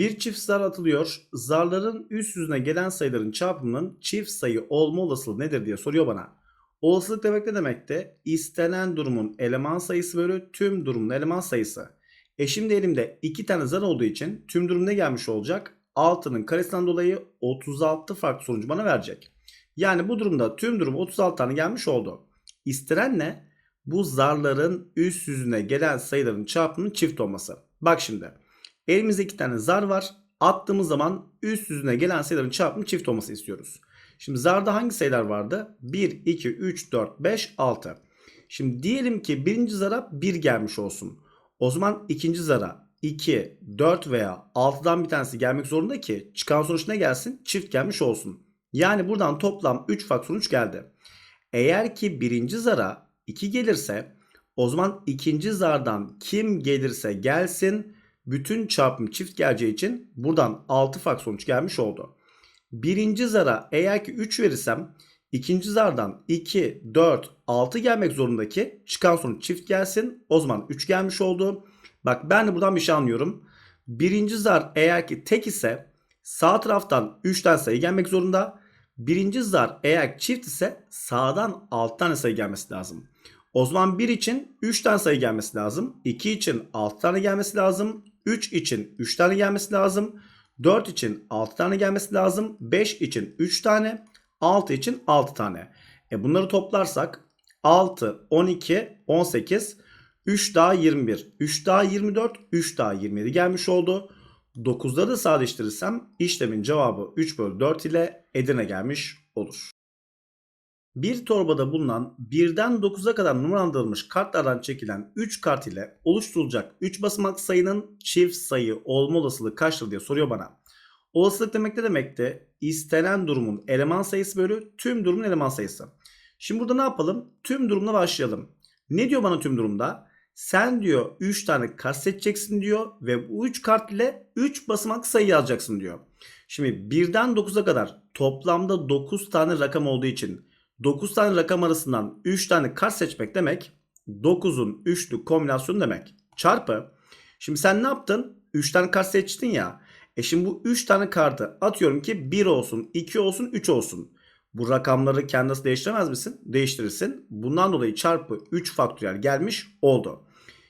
Bir çift zar atılıyor. Zarların üst yüzüne gelen sayıların çarpımının çift sayı olma olasılığı nedir diye soruyor bana. Olasılık demek ne demekti? İstenen durumun eleman sayısı bölü tüm durumun eleman sayısı. E şimdi elimde iki tane zar olduğu için tüm durum ne gelmiş olacak? 6'nın karesinden dolayı 36 farklı sonucu bana verecek. Yani bu durumda tüm durum 36 tane gelmiş oldu. İstenen ne? Bu zarların üst yüzüne gelen sayıların çarpımının çift olması. Bak şimdi. Elimizde iki tane zar var. Attığımız zaman üst yüzüne gelen sayıların çarpımı çift olması istiyoruz. Şimdi zarda hangi sayılar vardı? 1, 2, 3, 4, 5, 6. Şimdi diyelim ki birinci zara 1 gelmiş olsun. O zaman ikinci zara 2, 4 veya 6'dan bir tanesi gelmek zorunda ki çıkan sonuç ne gelsin? Çift gelmiş olsun. Yani buradan toplam 3 farklı sonuç geldi. Eğer ki birinci zara 2 gelirse o zaman ikinci zardan kim gelirse gelsin bütün çarpım çift geleceği için buradan 6 farklı sonuç gelmiş oldu. Birinci zara eğer ki 3 verirsem ikinci zardan 2, 4, 6 gelmek zorunda ki çıkan sonuç çift gelsin. O zaman 3 gelmiş oldu. Bak ben de buradan bir şey anlıyorum. Birinci zar eğer ki tek ise sağ taraftan 3 tane sayı gelmek zorunda. Birinci zar eğer çift ise sağdan 6 tane sayı gelmesi lazım. O zaman 1 için 3 tane sayı gelmesi lazım. 2 için 6 tane gelmesi lazım. 3 için 3 tane gelmesi lazım. 4 için 6 tane gelmesi lazım. 5 için 3 tane. 6 için 6 tane. E bunları toplarsak 6, 12, 18, 3 daha 21, 3 daha 24, 3 daha 27 gelmiş oldu. 9'ları da sadeleştirirsem işlemin cevabı 3 bölü 4 ile Edirne gelmiş olur. Bir torbada bulunan 1'den 9'a kadar numaralandırılmış kartlardan çekilen 3 kart ile oluşturulacak 3 basamak sayının çift sayı olma olasılığı kaçtır diye soruyor bana. Olasılık demek ne demekti? İstenen durumun eleman sayısı bölü tüm durumun eleman sayısı. Şimdi burada ne yapalım? Tüm durumla başlayalım. Ne diyor bana tüm durumda? Sen diyor 3 tane kart seçeceksin diyor ve bu 3 kart ile 3 basamak sayı yazacaksın diyor. Şimdi 1'den 9'a kadar toplamda 9 tane rakam olduğu için 9 tane rakam arasından 3 tane kart seçmek demek 9'un üçlü kombinasyonu demek. Çarpı. Şimdi sen ne yaptın? 3 tane kart seçtin ya. E şimdi bu 3 tane kartı atıyorum ki 1 olsun, 2 olsun, 3 olsun. Bu rakamları kendisi değiştiremez misin? Değiştirirsin. Bundan dolayı çarpı 3 faktöriyel gelmiş oldu.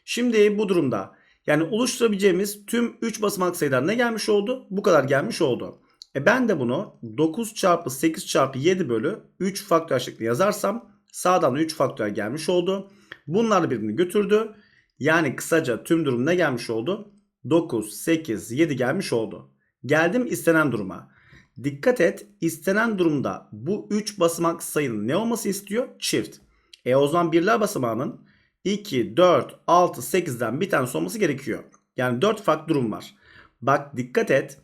Şimdi bu durumda yani oluşturabileceğimiz tüm 3 basamak sayılar ne gelmiş oldu? Bu kadar gelmiş oldu. E ben de bunu 9 çarpı 8 çarpı 7 bölü 3 faktöriyel şeklinde yazarsam sağdan 3 faktöriyel gelmiş oldu. Bunlar birbirini götürdü. Yani kısaca tüm durum ne gelmiş oldu? 9, 8, 7 gelmiş oldu. Geldim istenen duruma. Dikkat et istenen durumda bu 3 basamak sayının ne olması istiyor? Çift. E o zaman birler basamağının 2, 4, 6, 8'den bir tanesi olması gerekiyor. Yani 4 farklı durum var. Bak dikkat et.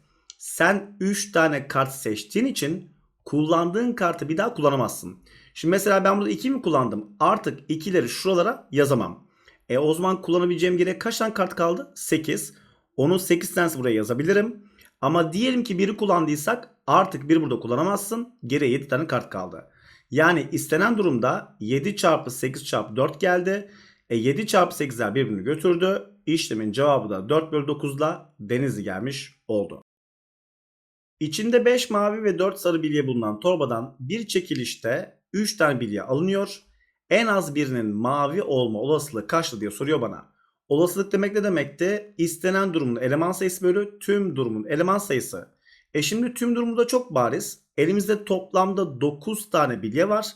Sen 3 tane kart seçtiğin için kullandığın kartı bir daha kullanamazsın. Şimdi mesela ben burada 2 mi kullandım? Artık 2'leri şuralara yazamam. E o zaman kullanabileceğim geriye kaç tane kart kaldı? 8. Onun 8 tanesi buraya yazabilirim. Ama diyelim ki biri kullandıysak artık bir burada kullanamazsın. Geriye 7 tane kart kaldı. Yani istenen durumda 7 çarpı 8 çarpı 4 geldi. E 7 çarpı 8'ler birbirini götürdü. İşlemin cevabı da 4 bölü 9'la Denizli gelmiş oldu. İçinde 5 mavi ve 4 sarı bilye bulunan torbadan bir çekilişte 3 tane bilye alınıyor. En az birinin mavi olma olasılığı kaçtı diye soruyor bana. Olasılık demek ne demekti? İstenen durumun eleman sayısı bölü tüm durumun eleman sayısı. E şimdi tüm durumu da çok bariz. Elimizde toplamda 9 tane bilye var.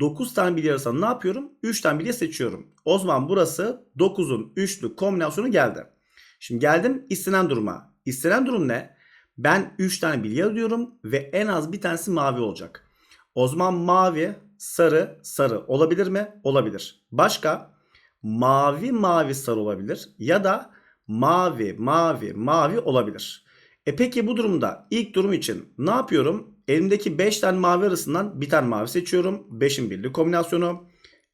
9 tane bilye arasında ne yapıyorum? 3 tane bilye seçiyorum. O zaman burası 9'un üçlü kombinasyonu geldi. Şimdi geldim istenen duruma. İstenen durum ne? Ben 3 tane bilye alıyorum ve en az bir tanesi mavi olacak. O zaman mavi, sarı, sarı olabilir mi? Olabilir. Başka? Mavi, mavi, sarı olabilir. Ya da mavi, mavi, mavi olabilir. E peki bu durumda ilk durum için ne yapıyorum? Elimdeki 5 tane mavi arasından bir tane mavi seçiyorum. 5'in birli kombinasyonu.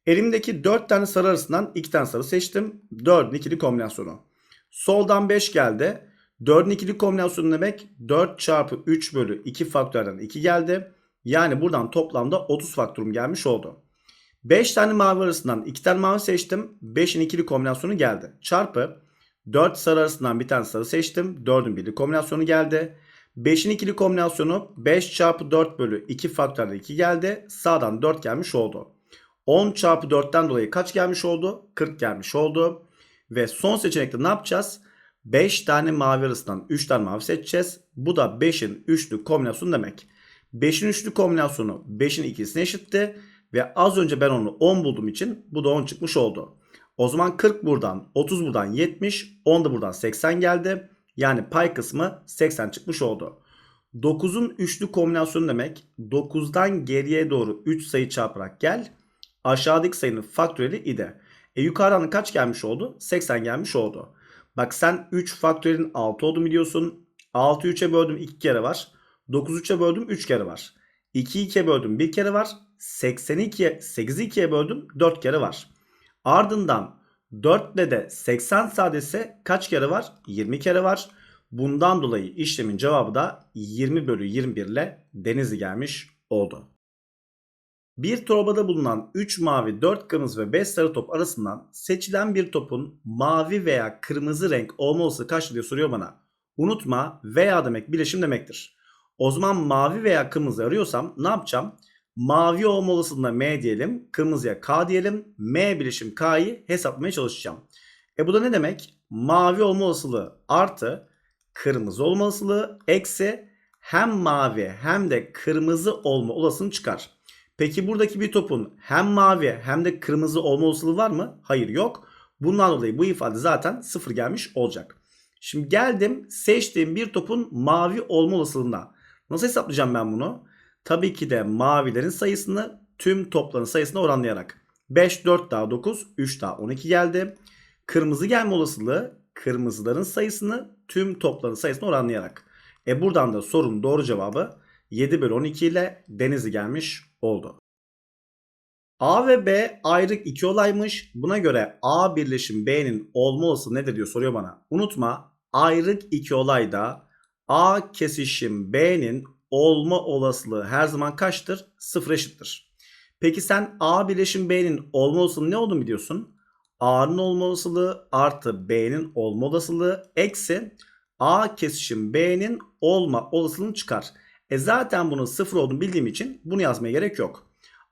Elimdeki 4 tane sarı arasından 2 tane sarı seçtim. 4'ün ikili kombinasyonu. Soldan 5 geldi. 4'ün ikili kombinasyonu demek 4 çarpı 3 bölü 2 faktörden 2 geldi. Yani buradan toplamda 30 faktörüm gelmiş oldu. 5 tane mavi arasından 2 tane mavi seçtim. 5'in ikili kombinasyonu geldi. Çarpı 4 sarı arasından bir tane sarı seçtim. 4'ün birli kombinasyonu geldi. 5'in ikili kombinasyonu 5 çarpı 4 bölü 2 faktörel 2 geldi. Sağdan 4 gelmiş oldu. 10 çarpı 4'ten dolayı kaç gelmiş oldu? 40 gelmiş oldu. Ve son seçenekte ne yapacağız? 5 tane mavi arasından 3 tane mavi seçeceğiz. Bu da 5'in üçlü kombinasyonu demek. 5'in üçlü kombinasyonu 5'in ikisine eşitti. Ve az önce ben onu 10 bulduğum için bu da 10 çıkmış oldu. O zaman 40 buradan, 30 buradan 70, 10 da buradan 80 geldi. Yani pay kısmı 80 çıkmış oldu. 9'un üçlü kombinasyonu demek 9'dan geriye doğru 3 sayı çarparak gel. Aşağıdaki sayının faktöriyeli ide. E yukarıdan kaç gelmiş oldu? 80 gelmiş oldu. Bak sen 3 faktöriyelin 6 olduğunu biliyorsun. 6'yı 3'e böldüm 2 kere var. 9'u 3'e böldüm 3 kere var. 2'yi 2'ye böldüm 1 kere var. 82'ye 8'i 2'ye böldüm 4 kere var. Ardından 4 ile de 80 sadesi kaç kere var? 20 kere var. Bundan dolayı işlemin cevabı da 20 bölü 21 ile Denizli gelmiş oldu. Bir torbada bulunan 3 mavi, 4 kırmızı ve 5 sarı top arasından seçilen bir topun mavi veya kırmızı renk olma olasılığı kaçtır diye soruyor bana. Unutma veya demek bileşim demektir. O zaman mavi veya kırmızı arıyorsam ne yapacağım? Mavi olma olasılığına M diyelim, kırmızıya K diyelim. M bileşim K'yı hesaplamaya çalışacağım. E bu da ne demek? Mavi olma olasılığı artı kırmızı olma olasılığı eksi hem mavi hem de kırmızı olma olasılığını çıkar. Peki buradaki bir topun hem mavi hem de kırmızı olma olasılığı var mı? Hayır yok. Bundan dolayı bu ifade zaten sıfır gelmiş olacak. Şimdi geldim seçtiğim bir topun mavi olma olasılığına. Nasıl hesaplayacağım ben bunu? Tabii ki de mavilerin sayısını tüm topların sayısına oranlayarak. 5, 4 daha 9, 3 daha 12 geldi. Kırmızı gelme olasılığı kırmızıların sayısını tüm topların sayısına oranlayarak. E buradan da sorunun doğru cevabı 7 bölü 12 ile Denizli gelmiş oldu. A ve B ayrık iki olaymış. Buna göre A birleşim B'nin olma olasılığı nedir diyor soruyor bana. Unutma ayrık iki olayda A kesişim B'nin olma olasılığı her zaman kaçtır? Sıfır eşittir. Peki sen A birleşim B'nin olma olasılığı ne olduğunu biliyorsun? A'nın olma olasılığı artı B'nin olma olasılığı eksi A kesişim B'nin olma olasılığını çıkar. E zaten bunun sıfır olduğunu bildiğim için bunu yazmaya gerek yok.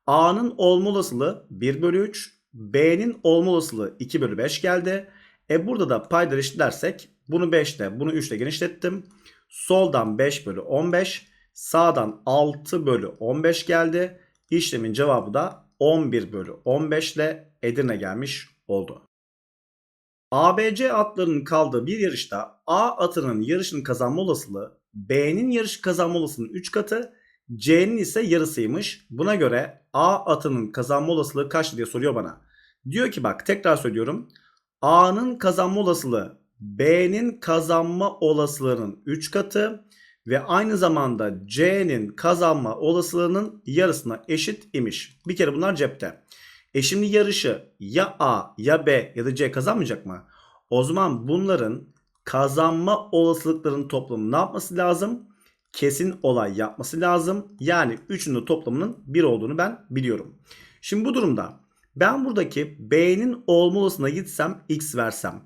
A'nın olma olasılığı 1 bölü 3. B'nin olma olasılığı 2 bölü 5 geldi. E burada da payları eşitlersek bunu 5 ile bunu 3 ile genişlettim. Soldan 5 bölü 15. Sağdan 6 bölü 15 geldi. İşlemin cevabı da 11 bölü 15 ile Edirne gelmiş oldu. ABC atlarının kaldığı bir yarışta A atının yarışını kazanma olasılığı B'nin yarışı kazanma olasılığının 3 katı C'nin ise yarısıymış. Buna göre A atının kazanma olasılığı kaçtı diye soruyor bana. Diyor ki bak tekrar söylüyorum. A'nın kazanma olasılığı B'nin kazanma olasılığının 3 katı ve aynı zamanda C'nin kazanma olasılığının yarısına eşit imiş. Bir kere bunlar cepte. E şimdi yarışı ya A ya B ya da C kazanmayacak mı? O zaman bunların kazanma olasılıklarının toplamı ne yapması lazım? Kesin olay yapması lazım. Yani üçünün toplamının 1 olduğunu ben biliyorum. Şimdi bu durumda ben buradaki B'nin olma olasılığına gitsem X versem.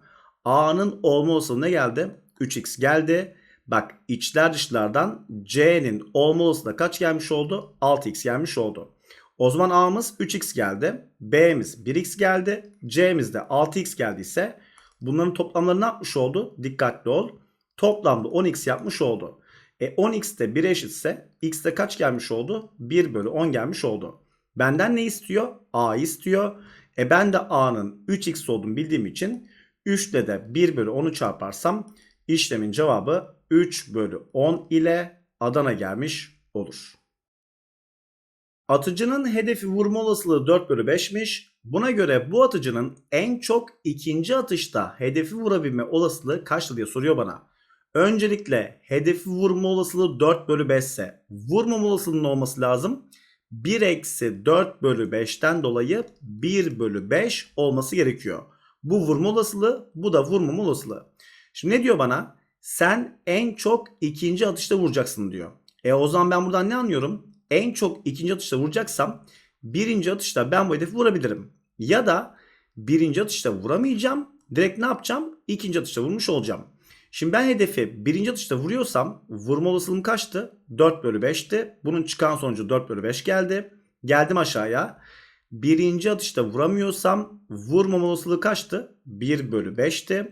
A'nın olma olasılığı geldi? 3X geldi. Bak içler dışlardan C'nin olma olasılığı kaç gelmiş oldu? 6X gelmiş oldu. O zaman A'mız 3X geldi. B'miz 1X geldi. C'miz de 6X geldiyse bunların toplamları ne yapmış oldu? Dikkatli ol. Toplamda 10X yapmış oldu. E 10X de 1'e eşitse X de kaç gelmiş oldu? 1 bölü 10 gelmiş oldu. Benden ne istiyor? A istiyor. E ben de A'nın 3X olduğunu bildiğim için 3 ile de 1 bölü 10'u çarparsam işlemin cevabı 3 bölü 10 ile Adana gelmiş olur. Atıcının hedefi vurma olasılığı 4 bölü 5'miş. Buna göre bu atıcının en çok ikinci atışta hedefi vurabilme olasılığı kaçtır diye soruyor bana. Öncelikle hedefi vurma olasılığı 4 bölü 5 ise vurmama olasılığının olması lazım. 1 eksi 4 bölü 5'ten dolayı 1 bölü 5 olması gerekiyor. Bu vurma olasılığı bu da vurmama olasılığı. Şimdi ne diyor bana? Sen en çok ikinci atışta vuracaksın diyor. E o zaman ben buradan ne anlıyorum? En çok ikinci atışta vuracaksam birinci atışta ben bu hedefi vurabilirim. Ya da birinci atışta vuramayacağım. Direkt ne yapacağım? İkinci atışta vurmuş olacağım. Şimdi ben hedefi birinci atışta vuruyorsam vurma olasılığım kaçtı? 4 bölü 5'ti. Bunun çıkan sonucu 4 bölü 5 geldi. Geldim aşağıya. Birinci atışta vuramıyorsam vurmama olasılığı kaçtı? 1 bölü 5'ti.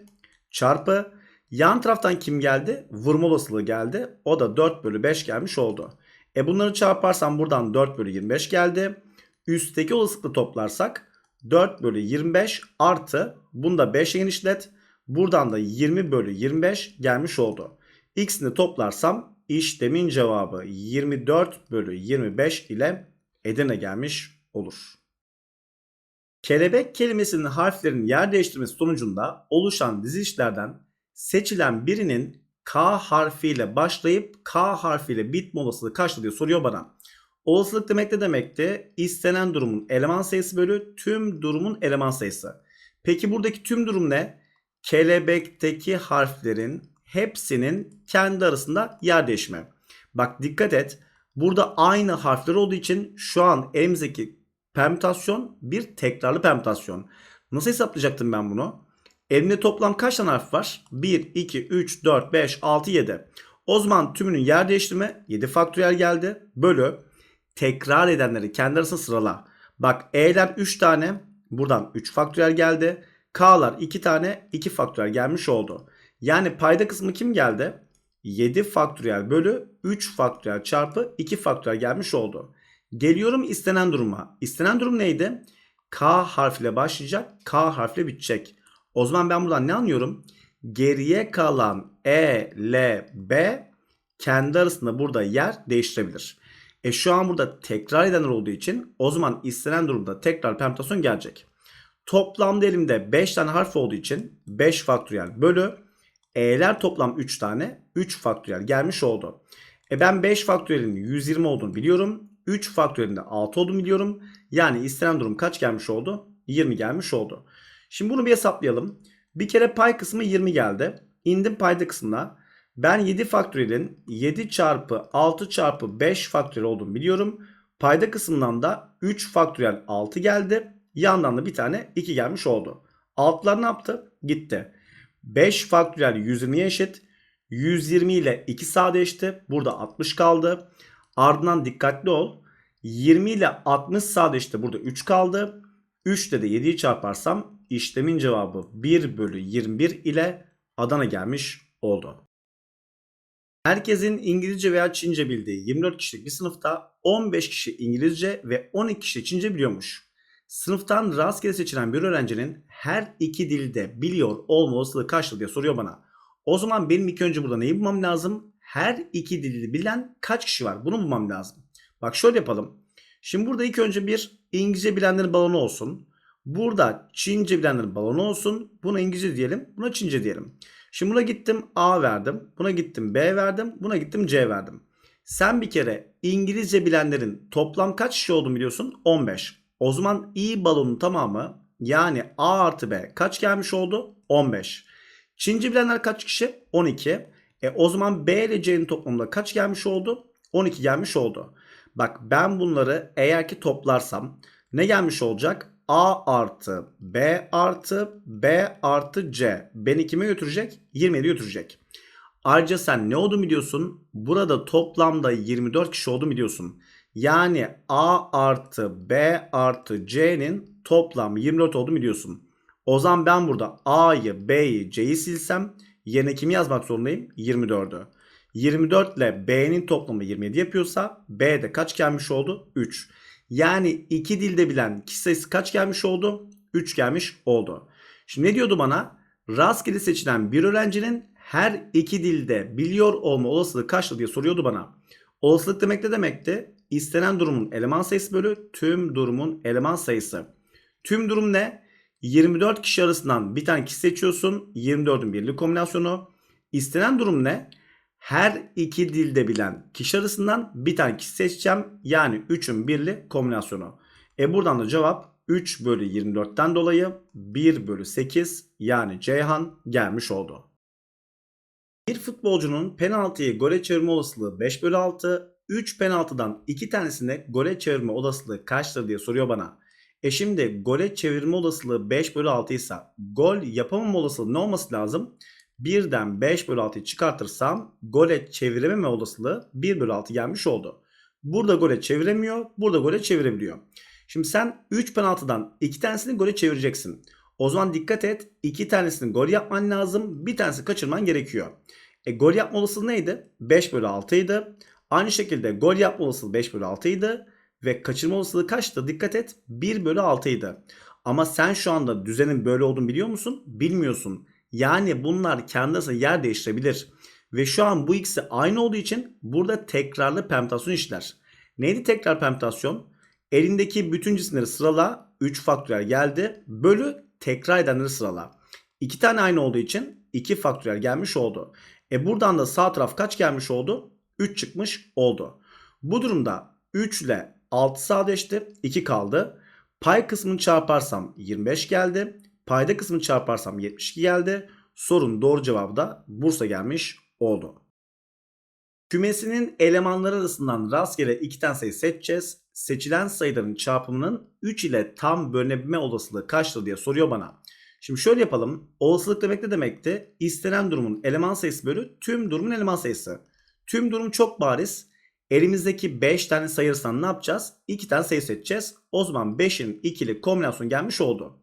Çarpı yan taraftan kim geldi? Vurma olasılığı geldi. O da 4 bölü 5 gelmiş oldu. E bunları çarparsam buradan 4 bölü 25 geldi. Üstteki olasılıkla toplarsak 4 bölü 25 artı bunu da 5 genişlet. Buradan da 20 bölü 25 gelmiş oldu. X'ini toplarsam işlemin cevabı 24 bölü 25 ile Edirne gelmiş olur. Kelebek kelimesinin harflerin yer değiştirmesi sonucunda oluşan dizilişlerden seçilen birinin K harfiyle başlayıp K harfiyle bitme olasılığı kaçtır diye soruyor bana. Olasılık demek ne demekti? İstenen durumun eleman sayısı bölü tüm durumun eleman sayısı. Peki buradaki tüm durum ne? Kelebekteki harflerin hepsinin kendi arasında yer değişimi. Bak dikkat et. Burada aynı harfler olduğu için şu an elimizdeki permütasyon bir tekrarlı permütasyon. Nasıl hesaplayacaktım ben bunu? Elimde toplam kaç tane harf var? 1, 2, 3, 4, 5, 6, 7. O zaman tümünün yer değiştirme 7 faktöriyel geldi. Bölü tekrar edenleri kendi arasında sırala. Bak E'ler 3 tane. Buradan 3 faktöriyel geldi. K'lar 2 tane 2 faktöriyel gelmiş oldu. Yani payda kısmı kim geldi? 7 faktöriyel bölü 3 faktöriyel çarpı 2 faktöriyel gelmiş oldu. Geliyorum istenen duruma. İstenen durum neydi? K harfiyle başlayacak, K harfiyle bitecek. O zaman ben buradan ne anlıyorum? Geriye kalan E, L, B kendi arasında burada yer değiştirebilir. E şu an burada tekrar edenler olduğu için o zaman istenen durumda tekrar permütasyon gelecek. Toplamda elimde 5 tane harf olduğu için 5 faktöriyel bölü E'ler toplam 3 tane 3 faktöriyel gelmiş oldu. E ben 5 faktöriyelin 120 olduğunu biliyorum. 3 faktöriyelin de 6 olduğunu biliyorum. Yani istenen durum kaç gelmiş oldu? 20 gelmiş oldu. Şimdi bunu bir hesaplayalım. Bir kere pay kısmı 20 geldi. İndim payda kısmına. Ben 7 faktöriyelin 7 çarpı 6 çarpı 5 faktöriyel olduğunu biliyorum. Payda kısmından da 3 faktöriyel 6 geldi. Yandan da bir tane 2 gelmiş oldu. Altlar ne yaptı? Gitti. 5 faktöriyel 120'ye eşit. 120 ile 2 sadeleşti. Burada 60 kaldı. Ardından dikkatli ol. 20 ile 60 sadeleşti. Burada 3 kaldı. 3 ile de 7'yi çarparsam işlemin cevabı 1 bölü 21 ile Adana gelmiş oldu. Herkesin İngilizce veya Çince bildiği 24 kişilik bir sınıfta 15 kişi İngilizce ve 12 kişi Çince biliyormuş. Sınıftan rastgele seçilen bir öğrencinin her iki dilde biliyor olma olasılığı kaçtır diye soruyor bana. O zaman benim ilk önce burada neyi bulmam lazım? Her iki dili bilen kaç kişi var? Bunu bulmam lazım. Bak şöyle yapalım. Şimdi burada ilk önce bir İngilizce bilenlerin balonu olsun. Burada Çince bilenlerin balonu olsun. Buna İngilizce diyelim. Buna Çince diyelim. Şimdi buna gittim A verdim. Buna gittim B verdim. Buna gittim C verdim. Sen bir kere İngilizce bilenlerin toplam kaç kişi olduğunu biliyorsun? 15. O zaman i balonun tamamı yani A artı B kaç gelmiş oldu? 15. Çince bilenler kaç kişi? 12. E o zaman B ile C'nin toplamında kaç gelmiş oldu? 12 gelmiş oldu. Bak ben bunları eğer ki toplarsam ne gelmiş olacak? A artı B artı B artı C. Beni kime götürecek? 27 götürecek. Ayrıca sen ne olduğunu biliyorsun? Burada toplamda 24 kişi olduğunu biliyorsun. Yani A artı B artı C'nin toplam 24 olduğunu biliyorsun. O zaman ben burada A'yı, B'yi, C'yi silsem yerine kimi yazmak zorundayım? 24'ü. 24 ile B'nin toplamı 27 yapıyorsa B'de kaç gelmiş oldu? 3. Yani iki dilde bilen kişi sayısı kaç gelmiş oldu? 3 gelmiş oldu. Şimdi ne diyordu bana? Rastgele seçilen bir öğrencinin her iki dilde biliyor olma olasılığı kaçtır diye soruyordu bana. Olasılık demek ne demekti? İstenen durumun eleman sayısı bölü tüm durumun eleman sayısı. Tüm durum ne? 24 kişi arasından bir tane kişi seçiyorsun. 24'ün birli kombinasyonu. İstenen durum ne? Her iki dilde bilen kişi arasından bir tane kişi seçeceğim. Yani 3'ün birli kombinasyonu. E buradan da cevap 3 bölü 24'ten dolayı 1 bölü 8 yani Ceyhan gelmiş oldu. Bir futbolcunun penaltıyı gole çevirme olasılığı 5 bölü 6. 3 penaltıdan 2 tanesinde gole çevirme olasılığı kaçtır diye soruyor bana. E şimdi gole çevirme olasılığı 5 bölü 6 ise gol yapamama olasılığı ne olması lazım? 1'den 5 bölü 6'yı çıkartırsam gole çevirememe olasılığı 1 bölü 6 gelmiş oldu. Burada gole çeviremiyor, burada gole çevirebiliyor. Şimdi sen 3 penaltıdan 2 tanesini gole çevireceksin. O zaman dikkat et 2 tanesini gol yapman lazım, bir tanesi kaçırman gerekiyor. E, gol yapma olasılığı neydi? 5 bölü 6 idi. Aynı şekilde gol yapma olasılığı 5 bölü 6 idi. Ve kaçırma olasılığı kaçtı? Dikkat et 1 bölü 6 idi. Ama sen şu anda düzenin böyle olduğunu biliyor musun? Bilmiyorsun. Yani bunlar kendi arasında yer değiştirebilir. Ve şu an bu ikisi aynı olduğu için burada tekrarlı permütasyon işler. Neydi tekrar permütasyon? Elindeki bütün cisimleri sırala 3 faktöriyel geldi. Bölü tekrar edenleri sırala. 2 tane aynı olduğu için 2 faktöriyel gelmiş oldu. E buradan da sağ taraf kaç gelmiş oldu? 3 çıkmış oldu. Bu durumda 3 ile 6 sadeleşti. 2 kaldı. Pay kısmını çarparsam 25 geldi. Payda kısmını çarparsam 72 geldi. Sorun doğru cevabı da Bursa gelmiş oldu. Kümesinin elemanları arasından rastgele iki tane sayı seçeceğiz. Seçilen sayıların çarpımının 3 ile tam bölünebilme olasılığı kaçtır diye soruyor bana. Şimdi şöyle yapalım. Olasılık demek ne demekti? İstenen durumun eleman sayısı bölü tüm durumun eleman sayısı. Tüm durum çok bariz. Elimizdeki 5 tane sayı arasından ne yapacağız? 2 tane sayı seçeceğiz. O zaman 5'in ikili kombinasyon gelmiş oldu.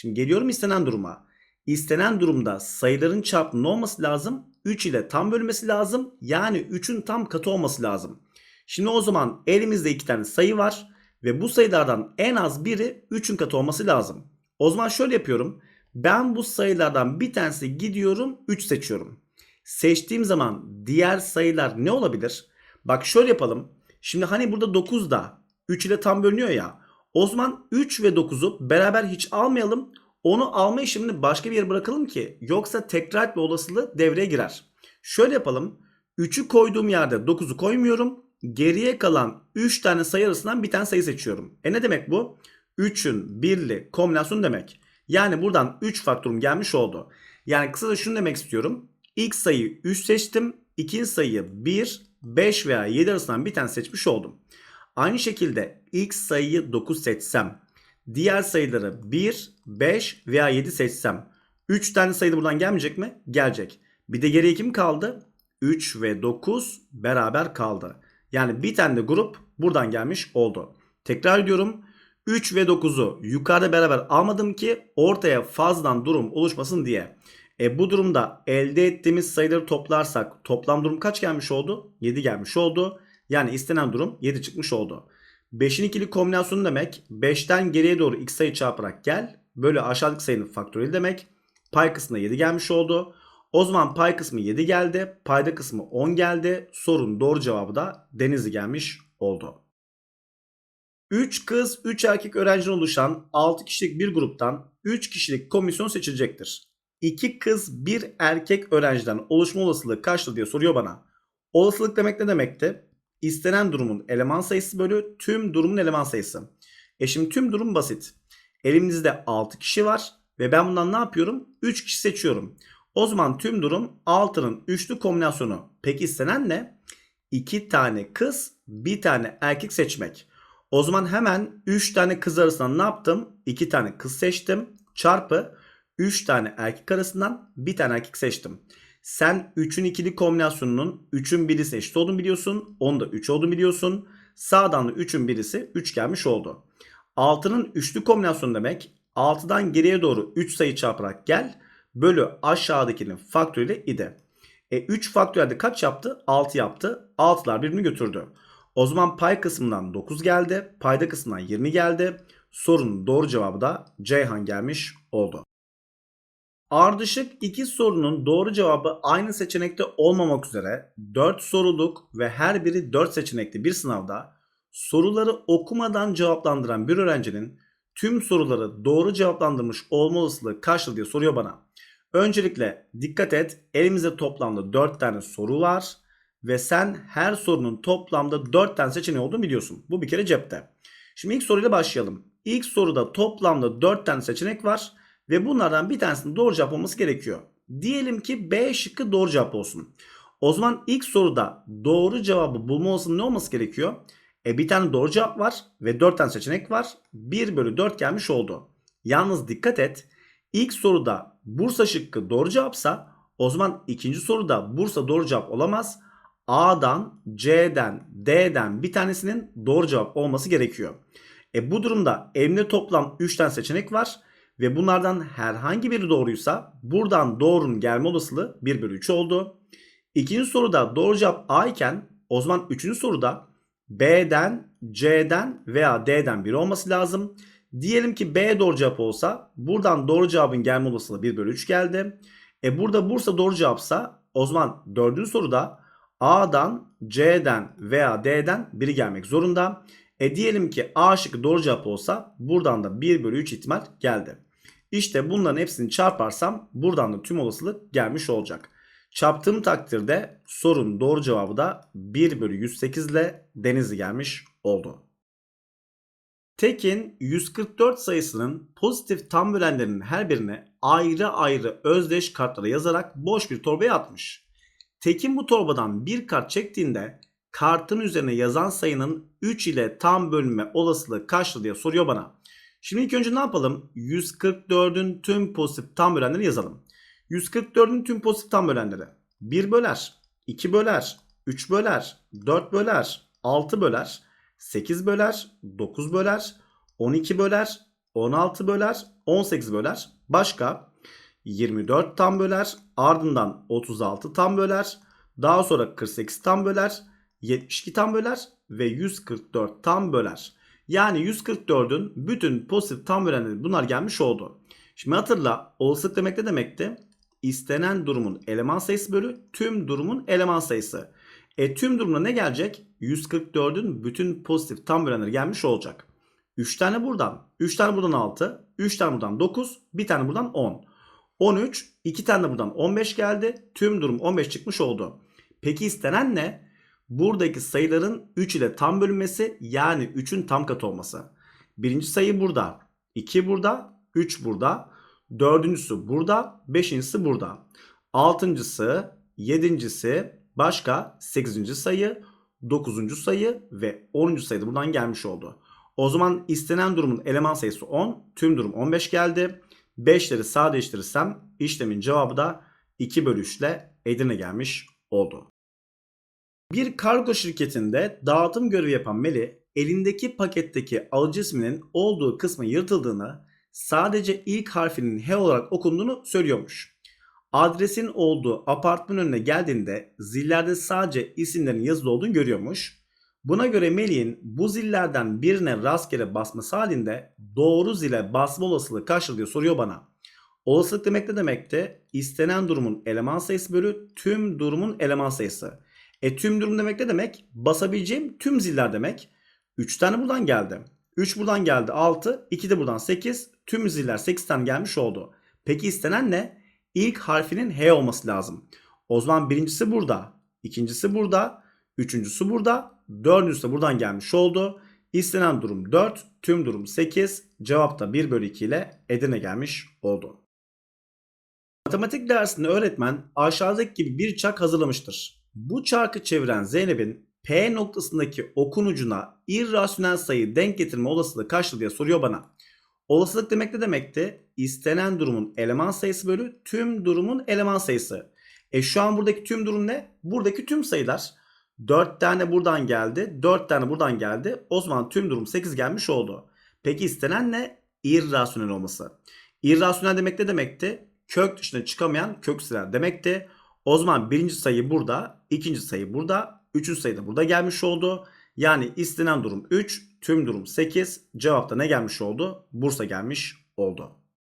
Şimdi geliyorum istenen duruma. İstenen durumda sayıların çarpımı olması lazım? 3 ile tam bölünmesi lazım. Yani 3'ün tam katı olması lazım. Şimdi o zaman elimizde 2 tane sayı var. Ve bu sayılardan en az biri 3'ün katı olması lazım. O zaman şöyle yapıyorum. Ben bu sayılardan bir tanesi gidiyorum 3 seçiyorum. Seçtiğim zaman diğer sayılar ne olabilir? Bak şöyle yapalım. Şimdi hani burada 9 da 3 ile tam bölünüyor ya. O zaman 3 ve 9'u beraber hiç almayalım. Onu alma işlemini başka bir yere bırakalım ki yoksa tekrar etme olasılığı devreye girer. Şöyle yapalım. 3'ü koyduğum yerde 9'u koymuyorum. Geriye kalan 3 tane sayı arasından bir tane sayı seçiyorum. E ne demek bu? 3'ün birli kombinasyonu demek. Yani buradan 3 faktörüm gelmiş oldu. Yani kısaca şunu demek istiyorum. İlk sayıyı 3 seçtim. İkinci sayıyı 1, 5 veya 7 arasından bir tane seçmiş oldum. Aynı şekilde ilk sayıyı 9 seçsem, diğer sayıları 1, 5 veya 7 seçsem 3 tane sayı da buradan gelmeyecek mi? Gelecek. Bir de geriye kim kaldı? 3 ve 9 beraber kaldı. Yani bir tane de grup buradan gelmiş oldu. Tekrar ediyorum. 3 ve 9'u yukarıda beraber almadım ki ortaya fazladan durum oluşmasın diye. E bu durumda elde ettiğimiz sayıları toplarsak toplam durum kaç gelmiş oldu? 7 gelmiş oldu. Yani istenen durum 7 çıkmış oldu. 5'in ikili kombinasyonu demek 5'ten geriye doğru x sayı çarparak gel. Böyle aşağıdaki sayının faktöriyeli demek. Pay kısmına 7 gelmiş oldu. O zaman pay kısmı 7 geldi. Payda kısmı 10 geldi. Sorun doğru cevabı da Denizli gelmiş oldu. 3 kız 3 erkek öğrenciden oluşan 6 kişilik bir gruptan 3 kişilik komisyon seçilecektir. 2 kız 1 erkek öğrenciden oluşma olasılığı kaçtır diye soruyor bana. Olasılık demek ne demekti? İstenen durumun eleman sayısı bölü tüm durumun eleman sayısı. E şimdi tüm durum basit. Elimizde 6 kişi var ve ben bundan ne yapıyorum? 3 kişi seçiyorum. O zaman tüm durum 6'nın üçlü kombinasyonu. Peki istenen ne? 2 tane kız, 1 tane erkek seçmek. O zaman hemen 3 tane kız arasından ne yaptım? 2 tane kız seçtim. Çarpı 3 tane erkek arasından 1 tane erkek seçtim. Sen 3'ün ikili kombinasyonunun 3'ün birisi eşit olduğunu biliyorsun. Onda 3 olduğunu biliyorsun. Sağdan da 3'ün birisi 3 gelmiş oldu. 6'nın üçlü kombinasyonu demek 6'dan geriye doğru 3 sayı çarparak gel. Bölü aşağıdakinin faktörüyle idi. E 3 faktörelde kaç yaptı? 6 yaptı. 6'lar birbirini götürdü. O zaman pay kısmından 9 geldi. Payda kısmından 20 geldi. Sorunun doğru cevabı da Ceyhan gelmiş oldu. Ardışık iki sorunun doğru cevabı aynı seçenekte olmamak üzere 4 soruluk ve her biri 4 seçenekli bir sınavda soruları okumadan cevaplandıran bir öğrencinin tüm soruları doğru cevaplandırmış olma olasılığı kaçtır diye soruyor bana. Öncelikle dikkat et elimizde toplamda 4 tane soru var ve sen her sorunun toplamda 4 tane seçeneği olduğunu biliyorsun. Bu bir kere cepte. Şimdi ilk soruyla başlayalım. İlk soruda toplamda 4 tane seçenek var ve bunlardan bir tanesinin doğru cevap olması gerekiyor. Diyelim ki B şıkkı doğru cevap olsun. O zaman ilk soruda doğru cevabı bulma olasılığı ne olması gerekiyor? E bir tane doğru cevap var ve 4 tane seçenek var. 1 bölü 4 gelmiş oldu. Yalnız dikkat et. İlk soruda Bursa şıkkı doğru cevapsa o zaman ikinci soruda Bursa doğru cevap olamaz. A'dan, C'den, D'den bir tanesinin doğru cevap olması gerekiyor. E bu durumda elimde toplam 3 tane seçenek var ve bunlardan herhangi biri doğruysa buradan doğrunun gelme olasılığı 1 bölü 3 oldu. İkinci soruda doğru cevap A iken o zaman üçüncü soruda B'den, C'den veya D'den biri olması lazım. Diyelim ki B doğru cevap olsa buradan doğru cevabın gelme olasılığı 1 bölü 3 geldi. E burada Bursa doğru cevapsa o zaman dördüncü soruda A'dan, C'den veya D'den biri gelmek zorunda. E diyelim ki A şıkkı doğru cevap olsa buradan da 1 bölü 3 ihtimal geldi. İşte bunların hepsini çarparsam buradan da tüm olasılık gelmiş olacak. Çarptığım takdirde sorunun doğru cevabı da 1 bölü 108 ile Denizli gelmiş oldu. Tekin 144 sayısının pozitif tam bölenlerinin her birine ayrı ayrı özdeş kartlara yazarak boş bir torbaya atmış. Tekin bu torbadan bir kart çektiğinde kartın üzerine yazan sayının 3 ile tam bölünme olasılığı kaçtır diye soruyor bana. Şimdi ilk önce ne yapalım? 144'ün tüm pozitif tam bölenleri yazalım. 144'ün tüm pozitif tam bölenleri 1 böler, 2 böler, 3 böler, 4 böler, 6 böler, 8 böler, 9 böler, 12 böler, 16 böler, 18 böler. Başka 24 tam böler, ardından 36 tam böler, daha sonra 48 tam böler, 72 tam böler ve 144 tam böler. Yani 144'ün bütün pozitif tam bölenleri bunlar gelmiş oldu. Şimdi hatırla olasılık demek ne demekti? İstenen durumun eleman sayısı bölü tüm durumun eleman sayısı. E tüm durumda ne gelecek? 144'ün bütün pozitif tam bölenleri gelmiş olacak. 3 tane buradan, 3 tane buradan 6, 3 tane buradan 9, bir tane buradan 10. 13, 2 tane de buradan 15 geldi. Tüm durum 15 çıkmış oldu. Peki istenen ne? Buradaki sayıların 3 ile tam bölünmesi yani 3'ün tam katı olması. Birinci sayı burada, 2 burada, 3 burada, dördüncüsü burada, beşincisi burada. Altıncısı, yedincisi, başka 8. sayı, 9. sayı ve 10. sayı da buradan gelmiş oldu. O zaman istenen durumun eleman sayısı 10, tüm durum 15 geldi. 5'leri sadeleştirirsem işlemin cevabı da 2 bölü 3 ile Edirne gelmiş oldu. Bir kargo şirketinde dağıtım görevi yapan Meli elindeki paketteki alıcı isminin olduğu kısmın yırtıldığını sadece ilk harfinin H olarak okunduğunu söylüyormuş. Adresin olduğu apartman önüne geldiğinde zillerde sadece isimlerin yazılı olduğunu görüyormuş. Buna göre Melih'in bu zillerden birine rastgele basması halinde doğru zile basma olasılığı kaçtır diye soruyor bana. Olasılık demek ne demekti? İstenen durumun eleman sayısı bölü tüm durumun eleman sayısı. E tüm durum demek ne demek? Basabileceğim tüm ziller demek. 3 tane buradan geldi. 3 buradan geldi 6. 2 de buradan 8. Tüm ziller 8 tane gelmiş oldu. Peki istenen ne? İlk harfinin H olması lazım. O zaman birincisi burada. ikincisi burada. Üçüncüsü burada. Dördüncüsü de buradan gelmiş oldu. İstenen durum 4. Tüm durum 8. Cevap da 1 bölü 2 ile Edirne gelmiş oldu. Matematik dersinde öğretmen aşağıdaki gibi bir çark hazırlamıştır. Bu çarkı çeviren Zeynep'in P noktasındaki okun ucuna irrasyonel sayı denk getirme olasılığı kaçtır diye soruyor bana. Olasılık demek ne demekti? İstenen durumun eleman sayısı bölü tüm durumun eleman sayısı. E şu an buradaki tüm durum ne? Buradaki tüm sayılar. 4 tane buradan geldi. 4 tane buradan geldi. O zaman tüm durum 8 gelmiş oldu. Peki istenen ne? İrrasyonel olması. İrrasyonel demek ne demekti? Kök dışına çıkamayan köksüler demekti. O zaman birinci sayı burada, ikinci sayı burada, üçüncü sayı da burada gelmiş oldu. Yani istenen durum 3, tüm durum 8. Cevapta ne gelmiş oldu? Bursa gelmiş oldu.